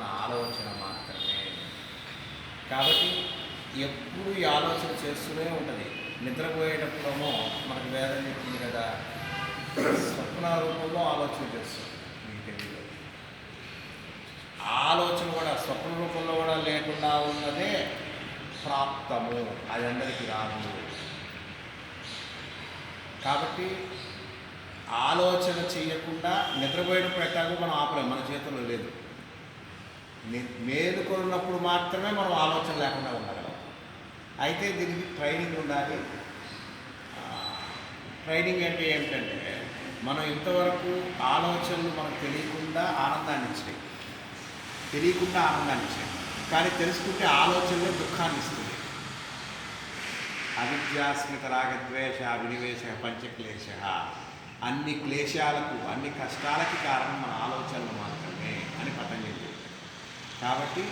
మన ఆలోచన మాత్రమే. కాబట్టి ఎప్పుడు ఈ ఆలోచన చేస్తూనే ఉంటుంది. నిద్రపోయేటప్పుడేమో మనకు వేదన చెప్తుంది కదా స్వప్న రూపంలో ఆలోచన చేస్తుంది మీకు తెలియదు. ఆలోచన కూడా స్వప్న రూపంలో కూడా లేకుండా ఉన్నదే ప్రాప్తము. అది అందరికీ రాదు. కాబట్టి ఆలోచన చేయకుండా నిద్రపోయేటప్పుడు ఎట్టాగో మనం ఆపలేం మన చేతుల్లో లేదు. మేలుకొన్నప్పుడు మాత్రమే మనం ఆలోచన లేకుండా ఉండగలం అయితే దీనికి ట్రైనింగ్ ఉండాలి. ట్రైనింగ్ అంటే ఏమిటంటే మనం ఇంతవరకు ఆలోచనలు మనకు తెలియకుండా ఆనందాన్ని ఇచ్చాయి. తెలియకుండా ఆనందాన్ని ఇచ్చాయి. కానీ తెలుసుకుంటే ఆలోచనలే దుఃఖాన్ని ఇస్తుంది. అవిద్యాస్మిత రాగద్వేష అభినివేశ పంచక్లేశ అన్ని క్లేశాలకు అన్ని కష్టాలకి కారణం మన ఆలోచనలు మాత్రమే అని పతంజలి కాబట్టి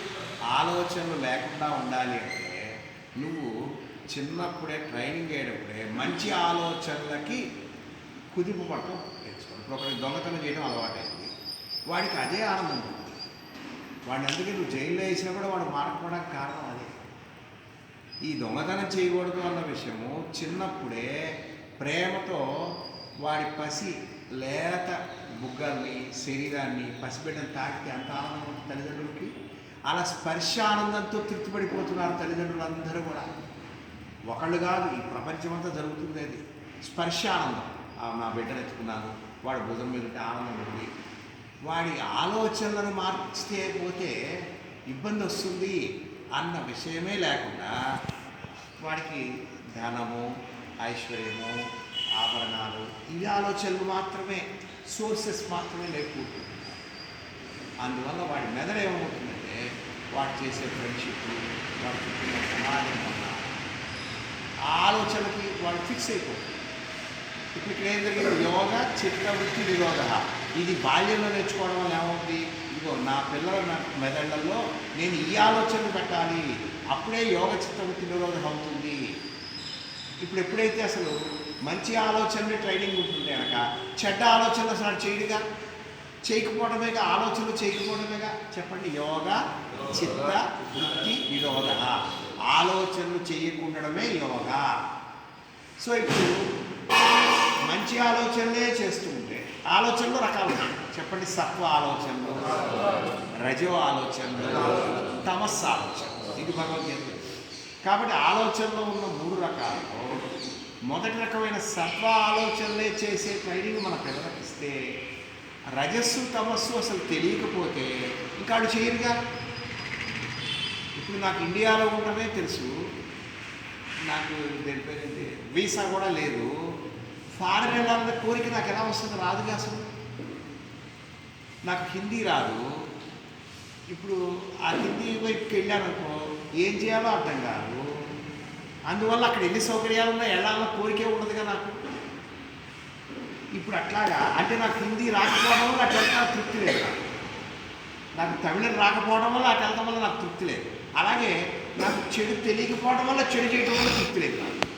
ఆలోచనలు లేకుండా ఉండాలి అంటే నువ్వు చిన్నప్పుడే ట్రైనింగ్ అయ్యేటప్పుడే మంచి ఆలోచనలకి కుదింపు పట్టడం నేర్చుకోవాలి. ఇప్పుడు ఒకరికి దొంగతనం చేయడం అలవాటైంది. వాడికి అదే ఆనందం ఉంటుంది. వాడిని అందుకే నువ్వు జైల్లో వేసినా కూడా వాడు మారకపోవడానికి కారణం అదే. ఈ దొంగతనం చేయకూడదు అన్న విషయము చిన్నప్పుడే ప్రేమతో వాడి పసి లేత బుగ్గల్ని శరీరాన్ని పసిబిడ్డను తాకితే అంత ఆనందం తల్లిదండ్రులకి. అలా స్పర్శ ఆనందంతో తృప్తిపడిపోతున్నారు తల్లిదండ్రులు అందరూ కూడా. ఒకళ్ళు కాదు ఈ ప్రపంచమంతా జరుగుతుంది అది. స్పర్శ ఆనందం. ఆ, నా బిడ్డను ఎత్తుకున్నాను. వాడి భుజం మీద ఆనందం ఉంది వాడి ఆలోచనలను మార్చితే పోతే ఇబ్బంది వస్తుంది అన్న విషయమే లేకుండా వాడికి ధనము ఐశ్వర్యము ఆభరణాలు ఈ ఆలోచనలు మాత్రమే సోర్సెస్ మాత్రమే లేకుంటుంది అందువల్ల వాడి మెదడు ఏమవుతుందంటే వాడు చేసే ఫ్రెండ్షిప్ వాడు చుట్టూ సమాజం వల్ల ఆ ఆలోచనకి వాడు ఫిక్స్ అయిపోతుంది ఇప్పుడు ఇక్కడ ఏం జరిగింది? యోగ చిత్తవృత్తి నిరోధ. ఇది బాల్యంలో నేర్చుకోవడం వల్ల ఏమవుతుంది ఇదిగో నా పిల్లల నా మెదళ్ళల్లో నేను ఈ ఆలోచనలు పెట్టాలి. అప్పుడే యోగ చిత్తవృత్తి నిరోధం అవుతుంది. ఇప్పుడు ఎప్పుడైతే అసలు మంచి ఆలోచనలు ట్రైనింగ్ ఉంటుంది కనుక చెడ్డ ఆలోచనలు అసలు చేయడుగా? చేయకపోవడమేగా ఆలోచనలు చేయకపోవడమేగా? చెప్పండి యోగ చిత్త వృత్తి నిరోధ. ఆలోచనలు చేయకుండడమే యోగా. సో ఇప్పుడు మంచి ఆలోచనలే చేస్తూ ఉంటే ఆలోచనలు రకాలు చెప్పండి సత్వ ఆలోచనలు రజో ఆలోచనలు తమస్సు ఆలోచన ఇది భగవద్గీత. కాబట్టి ఆలోచనలో ఉన్న మూడు రకాలు. మొదటి రకమైన సత్వ ఆలోచనలే చేసే ట్రైనింగ్ మన పిల్లలకు ఇస్తే రజస్సు తమస్సు అసలు తెలియకపోతే ఇంకా ఆడు చేయరుగా? ఇప్పుడు నాకు ఇండియాలో ఉండమే తెలుసు. నాకు దేనిపై వీసా కూడా లేదు. ఫారెన్ వెళ్ళాలనే కోరిక నాకు ఎలా వస్తుంది? రాదుగా అసలు? నాకు హిందీ రాదు. ఇప్పుడు ఆ హిందీ వైపుకి వెళ్ళాననుకో ఏం చేయాలో అర్థం కాదు. అందువల్ల అక్కడ ఎన్ని సౌకర్యాలు ఉన్నా వెళ్ళాలన్న కోరికే ఉండదుగా నాకు. ఇప్పుడు అట్లాగా అంటే నాకు హిందీ రాకపోవడం వల్ల అటు వెళ్తా తృప్తి లేదు. నాకు. తమిళం రాకపోవడం వల్ల అటు వెళ్తాం వల్ల నాకు తృప్తి లేదు. అలాగే నాకు చెడు తెలియకపోవడం వల్ల చెడు చేయడం వల్ల తృప్తి లేదు